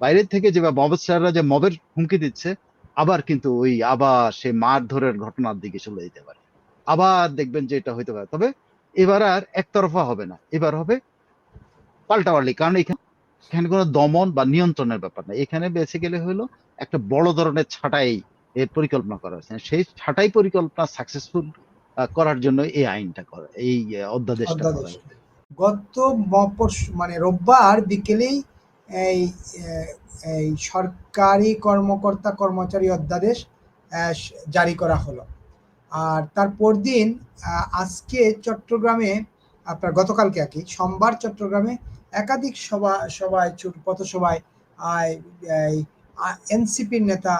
বাইরের থেকে যে মবস্টাররা যে মবের হুমকি দিচ্ছে আবার কিন্তু ওই আবার সে মারধরের ঘটনার দিকে চলে যেতে পারে। আবার দেখবেন যে এটা হইতে পারে। তবে এবার আর একতরফা হবে না। এবার হবে পাল্টাপাল্টি। কারণ এখানে এখানে কোনো দমন বা নিয়ন্ত্রণের ব্যাপার না। এখানে বেসিক্যালি হলো একটা বড় ধরনের ছাঁটাই এর পরিকল্পনা করা হয়েছে। সেই ছাঁটাই পরিকল্পনা সাকসেসফুল করার জন্য এই আইনটা করা এই অধ্যাদেশটা করা গত মানে রোববার বিকেলেই এই এই সরকারি কর্মকর্তা কর্মচারী অধ্যাদেশ জারি করা হলো। আর তারপর দিন আজকে চট্টগ্রামে, আপনার গতকালকে আর কি সোমবার চট্টগ্রামে একাধিক সভা, সভায় ছোট পথসভায় এনসিপির নেতা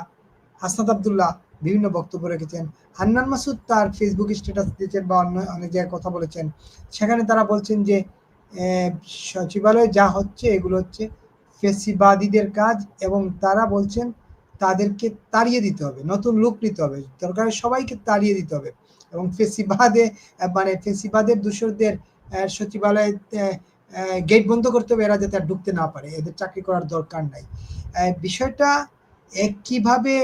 হাসনাত আবদুল্লাহ বিভিন্ন বক্তব্য রেখেছেন। হান্নান মাসুদ তার ফেসবুক স্ট্যাটাস দিয়েছেন বা অন্য, অনেক জায়গায় কথা বলেছেন। সেখানে তারা বলছেন যে সচিবালয়ে যা হচ্ছে, এগুলো হচ্ছে ফেসিবাদীদের কাজ এবং তারা বলছেন তাদেরকে তাড়িয়ে দিতে হবে, নতুন লোক নিতে হবে, দরকার সবাইকে তাড়িয়ে দিতে হবে। এবং ফেসিবাদে মানে ফেসিবাদের দূষরদের সচিবালয়ে গেট বন্ধ করতে হবে, এরা যাতে আর ঢুকতে না পারে, এদের চাকরি করার দরকার নাই। বিষয়টা কীভাবে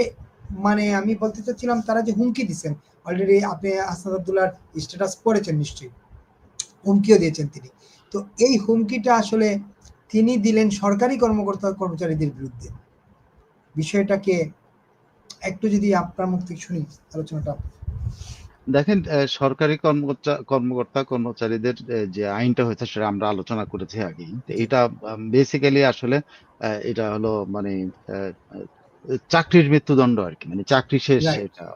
মানে আমি বলতে চাচ্ছিলাম, তারা যে হুমকি দিচ্ছেন অলরেডি আপনি আসাদ আব্দুল্লাহর স্ট্যাটাস পড়েছেন নিশ্চয়ই, হুমকিও দিয়েছেন তিনি। তো এই হুমকিটা আসলে তিনি দিলেন সরকারি কর্মকর্তা কর্মচারীদের বিরুদ্ধে। বিষয়টাকে একটু যদি আপনার মুখ থেকে শুনি আলোচনাটা। দেখেন সরকারি কর্মকর্তা কর্মকর্তা কর্মচারীদের যে আইনটা হয়েছে সেটা আমরা আলোচনা করেছি আগেই। তো এটা বেসিক্যালি আসলে এটা হলো মানে চাকরির মৃত্যুদণ্ড আর কি মানে চাকরি শেষ এটা।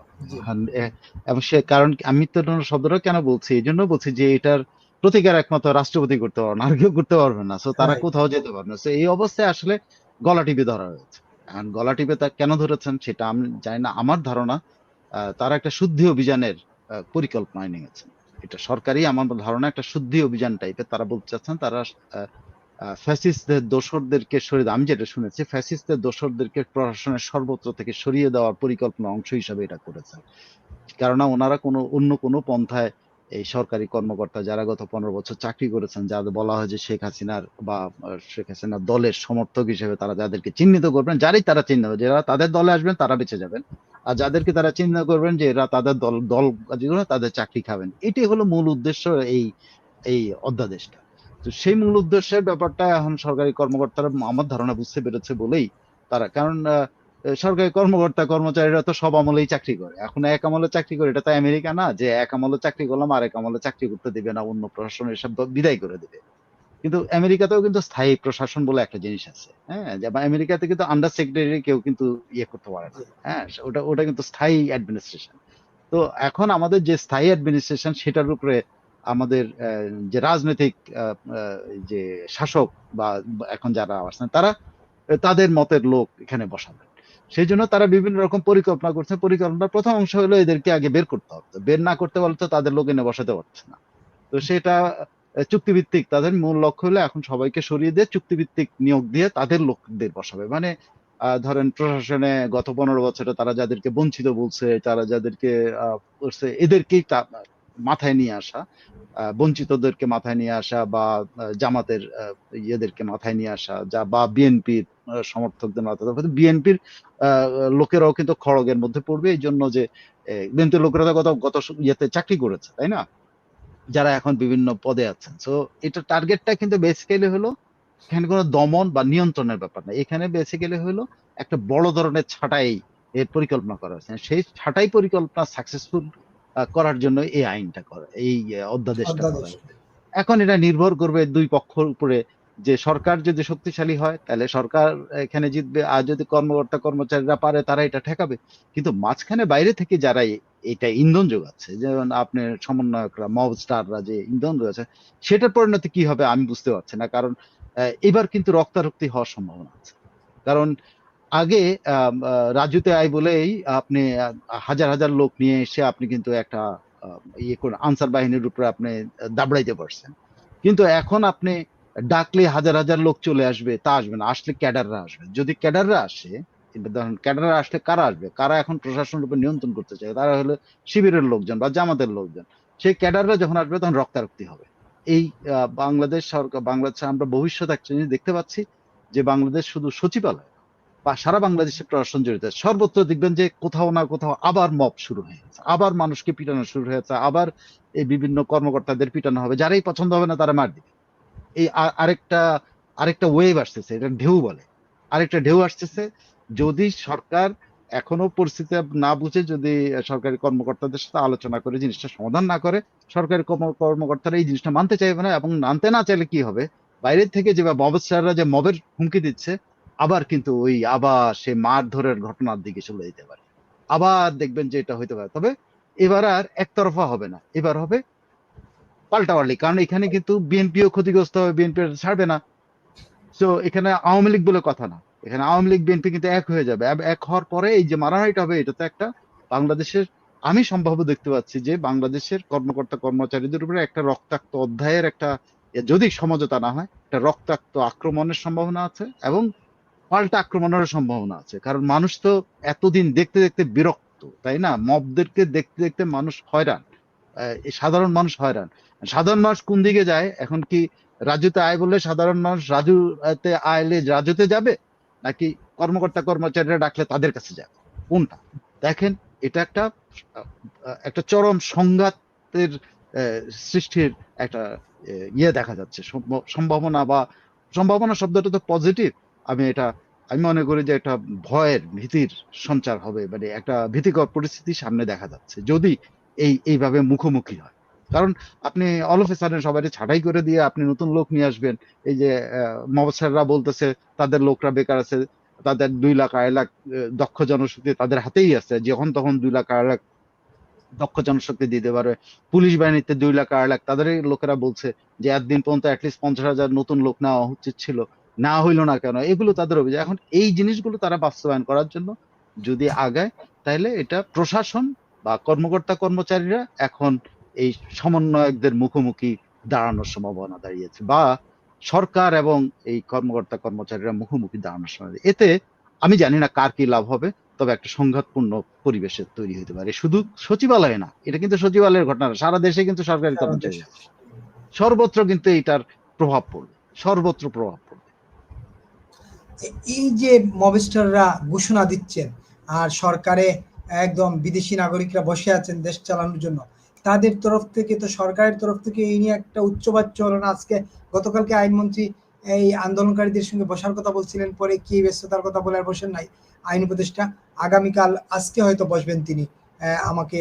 এ- এবং সে কারণ আমি মৃত্যুদণ্ড শব্দটা কেন বলছি? এই জন্য বলছি যে এটার প্রতিকার একমাত্র রাষ্ট্রপতি করতে পারবে না আর কেউ করতে পারবে না। সো তারা. কোথাও যেতে পারবে না। So এই অবস্থায় আসলে গলা টিপে ধরা হয়েছে। এখন গলা টিপে তা কেন ধরেছেন সেটা আমি জানি না। আমার ধারণা তারা একটা শুদ্ধি অভিযানের পরিকল্পনায় নিয়েছেন এটা সরকারি আমার ধারণা একটা শুদ্ধি অভিযান টাইপের তারা বলতে চাচ্ছেন। তারা ফ্যাসিস্টদের দোসরদেরকে সরিয়ে আমি যেটা শুনেছি ফ্যাসিস্টদের দোসরদেরকে প্রশাসনের সর্বত্র থেকে সরিয়ে দেওয়ার পরিকল্পনা অংশ হিসাবে এটা করেছেন কেননা ওনারা কোনো অন্য কোনো পন্থায় এই সরকারি কর্মকর্তা যারা গত পনেরো বছর চাকরি করেছেন যাদের বলা হয় যে শেখ হাসিনার বা শেখ হাসিনার দলের সমর্থক হিসেবে তারা যাদেরকে চিহ্নিত করবেন, যারাই তারা চিহ্নিত যারা তাদের দলে আসবেন তারা বেঁচে যাবেন। আর যাদেরকে তারা চিহ্নিত করবেন যে এরা তাদের দল দল যেগুলো তাদের চাকরি খাবেন। এটাই হলো মূল উদ্দেশ্য এই এই অধ্যাদেশটা। তো সেই মূল উদ্দেশ্যের ব্যাপারটা এখন সরকারি কর্মকর্তারা আমার ধারণা বুঝতে পেরেছে বলেই তারা, কারণ সরকারি কর্মকর্তা কর্মচারীরা তো সব আমলেই চাকরি করে। এখন এক আমলে চাকরি করে, এটা তো আমেরিকা না, যে এক আমলে চাকরি করলাম আর এক আমলে চাকরি করতে দিবে না, অন্য প্রশাসন এসব বিদায় করে দিবে। কিন্তু আমেরিকাতেও কিন্তু স্থায়ী প্রশাসন বলে একটা জিনিস আছে হ্যাঁ? আমেরিকাতে কিন্তু আন্ডার সেক্রেটারি কেউ কিন্তু ইয়ে করতে পারে না হ্যাঁ? ওটা ওটা কিন্তু স্থায়ী অ্যাডমিনিস্ট্রেশন তো এখন আমাদের যে স্থায়ী অ্যাডমিনিস্ট্রেশন সেটার উপরে আমাদের যে রাজনৈতিক যে শাসক বা এখন যারা আছেন, তারা তাদের মতের লোক এখানে বসাবেন সেই জন্য তারা বিভিন্ন রকম পরিকল্পনা করছে। পরিকল্পনার প্রথম অংশ হলো এদেরকে আগে বের করতে হবে। বের না করতে পারলে তো তাদের লোক এনে বসাতে পারছে না। তো সেটা চুক্তিভিত্তিক তাদের মূল লক্ষ্য হলো এখন সবাইকে সরিয়ে দিয়ে চুক্তিভিত্তিক নিয়োগ দিয়ে তাদের লোকদের বসাবে। মানে ধরেন প্রশাসনে গত পনেরো বছরে তারা যাদেরকে বঞ্চিত বলছে, তারা যাদেরকে এদেরকেই মাথায় নিয়ে আসা বঞ্চিতদেরকে মাথায় নিয়ে আসা বা জামাতের ইয়েদেরকে মাথায় নিয়ে আসা যা বা বিএনপির সমর্থকদের মাথায় বিএনপির লোকেরাও কিন্তু খড়গের মধ্যে পড়বে। এই জন্য যে বিএনপির লোকেরা তো গত গত ইয়েতে চাকরি করেছে, তাই না? যারা এখন বিভিন্ন পদে আছেন। সো এটা টার্গেটটা কিন্তু বেসিক্যালি হলো, এখানে কোনো দমন বা নিয়ন্ত্রণের ব্যাপার না। এখানে বেসিক্যালি হলো একটা বড় ধরনের ছাঁটাই এর পরিকল্পনা করা হয়েছে। সেই ছাঁটাই পরিকল্পনা সাকসেসফুল করার জন্য এই আইনটা করা এই অধ্যাদেশটা করা। এখন এটা নির্ভর করবে দুই পক্ষর উপরে। যে সরকার যদি শক্তিশালী হয় তাহলে সরকার এখানে জিতবে আর যদি কর্মকর্তা কর্মচারীরা পারে তারা এটা ঠেকাবে। কিন্তু মাঝখানে বাইরে থেকে যারা এটা ইন্ধন যোগাচ্ছে যেমন আপনার সমন্বয়করা মব স্টাররা যে ইন্ধন যোগাচ্ছে সেটার পরিণতি কি হবে আমি বুঝতে পারছি না। কারণ এবার কিন্তু রক্তারক্তি হওয়ার সম্ভাবনা আছে। কারণ আগে রাজুতে আই বলেই আপনি হাজার হাজার লোক নিয়ে এসে আপনি কিন্তু একটা ইয়ে করে, আনসার বাহিনীর উপরে আপনি দাবড়াইতে পারছেন। কিন্তু এখন আপনি ডাকলে হাজার হাজার লোক চলে আসবে, তা আসবে না। আসলে ক্যাডাররা আসবে। যদি ক্যাডাররা আসে ধরেন ক্যাডাররা আসলে কারা আসবে? কারা এখন প্রশাসনের উপর নিয়ন্ত্রণ করতে চায়? তারা হলো শিবিরের লোকজন বা জামাতের লোকজন। সেই ক্যাডাররা যখন আসবে, তখন রক্তারক্তি হবে। এই বাংলাদেশ সরকার, বাংলাদেশে আমরা ভবিষ্যৎ একটা জিনিস দেখতে পাচ্ছি যে বাংলাদেশ শুধু সচিবালয় সারা বাংলাদেশের প্রশাসন জড়িত সর্বত্র দেখবেন যে কোথাও না কোথাও আবার মব শুরু হয়ে গেছে। আবার মানুষকে পিটানো শুরু হয়েছে আবার এই বিভিন্ন কর্মকর্তাদের পিটানো হবে। যারাই পছন্দ হবে না, তারা মার দিবে। এই আরেকটা আরেকটা ওয়েভ আসতেছে। এটা ঢেউ বলে। আরেকটা ঢেউ আসতেছে। যদি সরকার এখনও পরিস্থিতি না বুঝে যদি সরকারি কর্মকর্তাদের সাথে আলোচনা করে, জিনিসটা সমাধান না করে, সরকারি কর্ম- কর্মকর্তারা এই জিনিসটা মানতে চাইবে না এবং মানতে না চাইলে কি হবে? বাইরের থেকে যে মবস্টাররা যে মবের হুমকি দিচ্ছে আবার কিন্তু ওই আবার সে মারধরের ঘটনার দিকে চলে যেতে পারে। আবার দেখবেন যে এটা হইতে পারে। তবে এবার আর একতরফা হবে না। এবার হবে পাল্টাপাল্টি। কারণ এখানে কিন্তু বিএনপিও ক্ষতিগ্রস্ত হবে, বিএনপি ছাড়বে না। তো এখানে আওয়ামী লীগ বলে কথা না। এখানে আওয়ামী লীগ, বিএনপি কিন্তু এক হয়ে যাবে। এক হওয়ার পরে এই যে মারামারিটা হবে, এটা তো একটা বাংলাদেশের আমি সম্ভাব্য দেখতে পাচ্ছি যে বাংলাদেশের কর্মকর্তা, কর্মচারীদের উপরে একটা রক্তাক্ত অধ্যায়ের একটা যদি সমঝোতা না হয়, একটা রক্তাক্ত আক্রমণের সম্ভাবনা আছে এবং পাল্টা আক্রমণের সম্ভাবনা আছে। কারণ মানুষ তো এতদিন দেখতে দেখতে বিরক্ত, তাই না? মবদেরকে দেখতে দেখতে মানুষ হয়রান। সাধারণ মানুষ হয়রান। সাধারণ মানুষ কোন দিকে যায়? এখন কি রাজুতে আয় বললে সাধারণ মানুষ রাজুতে আয়লে রাজুতে যাবে? নাকি কর্মকর্তা কর্মচারীরা ডাকলে তাদের কাছে যাবে? কোনটা? দেখেন, এটা একটা একটা চরম সংঘাতের সৃষ্টির একটা ইয়ে দেখা যাচ্ছে। সম্ভাবনা বা সম্ভাবনা শব্দটা তো পজিটিভ আমি এটা, আমি মনে করি যে একটা ভয়ের ভীতির সঞ্চার হবে মানে একটা ভীতিকর পরিস্থিতি সামনে দেখা যাচ্ছে, যদি এই, এইভাবে মুখোমুখি হয়। কারণ আপনি অল অফ সবাই ছাঁটাই করে দিয়ে আপনি নতুন লোক নিয়ে আসবেন, এই যে মবসাররা বলতেছে, তাদের লোকরা বেকার আছে, তাদের দুই লাখ, আড়াই লাখ দক্ষ জনশক্তি তাদের হাতেই আছে, যখন তখন দুই লাখ, আড়াই লাখ দক্ষ জনশক্তি দিতে পারবে। পুলিশ বাহিনীতে দুই লাখ, আড়াই লাখ তাদের লোকেরা বলছে যে একদিন পর্যন্ত অ্যাটলিস্ট পঞ্চাশ হাজার নতুন লোক নেওয়া উচিত ছিল। না হইল না কেন? এগুলো তাদের অভিযোগ। এখন এই জিনিসগুলো তারা বাস্তবায়ন করার জন্য যদি আগায় তাহলে এটা প্রশাসন বা কর্মকর্তা কর্মচারীরা এখন এই সমন্বয়কদের মুখোমুখি দাঁড়ানোর সম্ভাবনা দাঁড়িয়েছে বা সরকার এবং এই কর্মকর্তা কর্মচারীরা মুখোমুখি দাঁড়ানোর সময় এতে আমি জানি না কার কি লাভ হবে তবে একটা সংঘাতপূর্ণ পরিবেশের তৈরি হতে পারে। শুধু সচিবালয়ে না এটা কিন্তু সচিবালয়ের ঘটনা সারা দেশে কিন্তু সরকারি কর্মচারী। সর্বত্র কিন্তু এটার প্রভাব পড়বে। সর্বত্র প্রভাব এই যে মবেস্টাররা ঘোষণা দিচ্ছেন আর সরকারে একদম বিদেশি নাগরিকরা বসে আছেন দেশ চালানোর জন্য, তাদের তরফ থেকে তো সরকারের তরফ থেকে এই নিয়ে একটা উচ্চবাচ্য হলো না? আজকে গতকালকে আইনমন্ত্রী এই আন্দোলনকারীদের সঙ্গে বসার কথা বলছিলেন, পরে কি ব্যস্ততার কথা বলে আর বসেন নাই আইন উপদেষ্টা। আগামীকাল আজকে হয়তো বসবেন তিনি আমাকে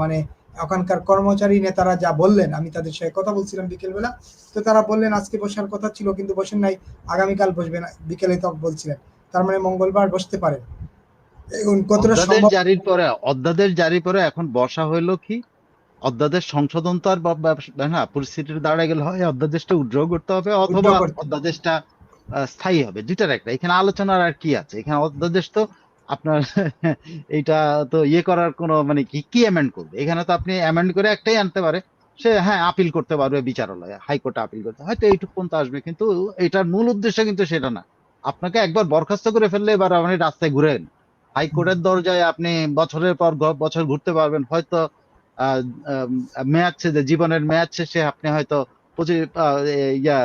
মানে ওখানকার কর্মচারী নেতারা যা বললেন আমি তাদের সাথে কথা বলছিলাম বিকেলবেলা তো তারা বললেন আজকে বসার কথা ছিল কিন্তু বসেন নাই আগামীকাল বসবেন বিকেলে তো বলছিলেন। তার মানে মঙ্গলবার বসতে পারেন। এখন কতটা সম্ভব জারির পরে অধ্যাদেশ জারির পরে এখন বর্ষা হইল কি? অধ্যাদেশ সংশোধন তো আর না পরিস্থিতির দাঁড়ায় গেলে হয় অধ্যাদেশটা উদ্র করতে হবে অথবা। অধ্যাদেশটা স্থায়ী হবে। দুইটার একটা। এখানে আলোচনার আর কি আছে? এখানে অধ্যাদেশ তো আপনার এইটা তো ইয়ে করার কোনো মানে কি কি অ্যামেন্ড করবে? এখানে তো আপনি অ্যামেন্ড করে একটাই আনতে পারে। সে হ্যাঁ আপিল করতে পারবে বিচারালয়ে হাইকোর্টে আপিল করতে। হয়তো এইটুকু পর্যন্ত আসবে, কিন্তু এটার মূল উদ্দেশ্য কিন্তু সেটা না। আপনাকে একবার বরখাস্ত করে ফেললে এবার আপনি রাস্তায় ঘুরেন হাইকোর্টের দরজায় আপনি বছরের পর বছর ঘুরতে পারবেন। হয়তো মেয়াদ শেষে, জীবনের মেয়াদ শেষে আপনি হয়তো ইয়া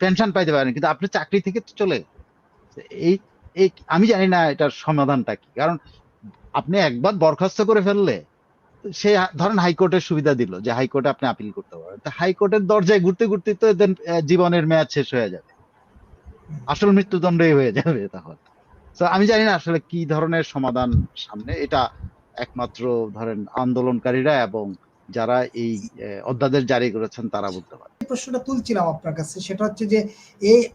পেনশন পাইতে পারেন, কিন্তু আপনি চাকরি থেকে তো চলে এই আমি জানি না এটার সমাধানটা কি। কারণ আপনি একবার বরখাস্ত করে ফেললে সে ধরেন হাইকোর্টের সুবিধা দিল যে হাইকোর্টে আপনি আপিল করতে পারেন তা হাইকোর্টের দরজায় ঘুরতে ঘুরতে তো এদের জীবনের মেয়াদ শেষ হয়ে যাবে। আসল মৃত্যুদণ্ডই হয়ে যাবে তখন। তো আমি জানি না আসলে কি ধরনের সমাধান সামনে। এটা একমাত্র ধরেন আন্দোলনকারীরা এবং যারা এই অধ্যাদেশ জারি করেছেন তারা বলতে পারে। প্রশ্নটা তুলছিলাম আপনার কাছে সেটা হচ্ছে যে এই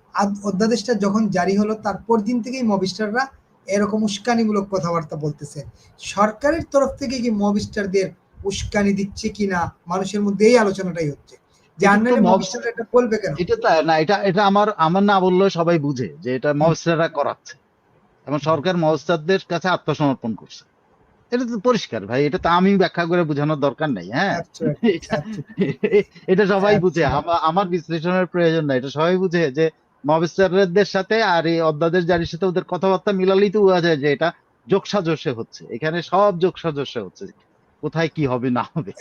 অধ্যাদেশটা যখন জারি হলো তারপর দিন থেকেই মবিস্টাররা এরকম উস্কানিমূলক কথাবার্তা বলতেছে। সরকারের তরফ থেকে কি মবিস্টারদের উস্কানি দিচ্ছে কিনা মানুষের মধ্যে এই আলোচনাটাই হচ্ছে। যে এটা তো আন্নারে মব- মবিস্টাররা এটা বলবে কেন? এটা তো না এটা এটা আমার আমার না বললেও সবাই বুঝে যে এটা মহস্তারা করাচ্ছে। এবং সরকার মহস্তাদের কাছে আত্মসমর্পণ করছে। এটা তো পরিষ্কার ভাই। এটা তো আমি ব্যাখ্যা করে বোঝানোর দরকার নেই হ্যাঁ? এটা- সবাই বুঝে। আচ্ছা। আমার বিশ্লেষণের প্রয়োজন নাই। এটা সবাই বুঝে যে মহাবিস্তারদের সাথে আর এই অধ্যাদেশ জারির সাথে ওদের কথাবার্তা মিলালেই তো বোঝা যায় যে এটা যোগসাজশে হচ্ছে। এখানে সব যোগসাজশে হচ্ছে। কোথায় কি হবে না হবে।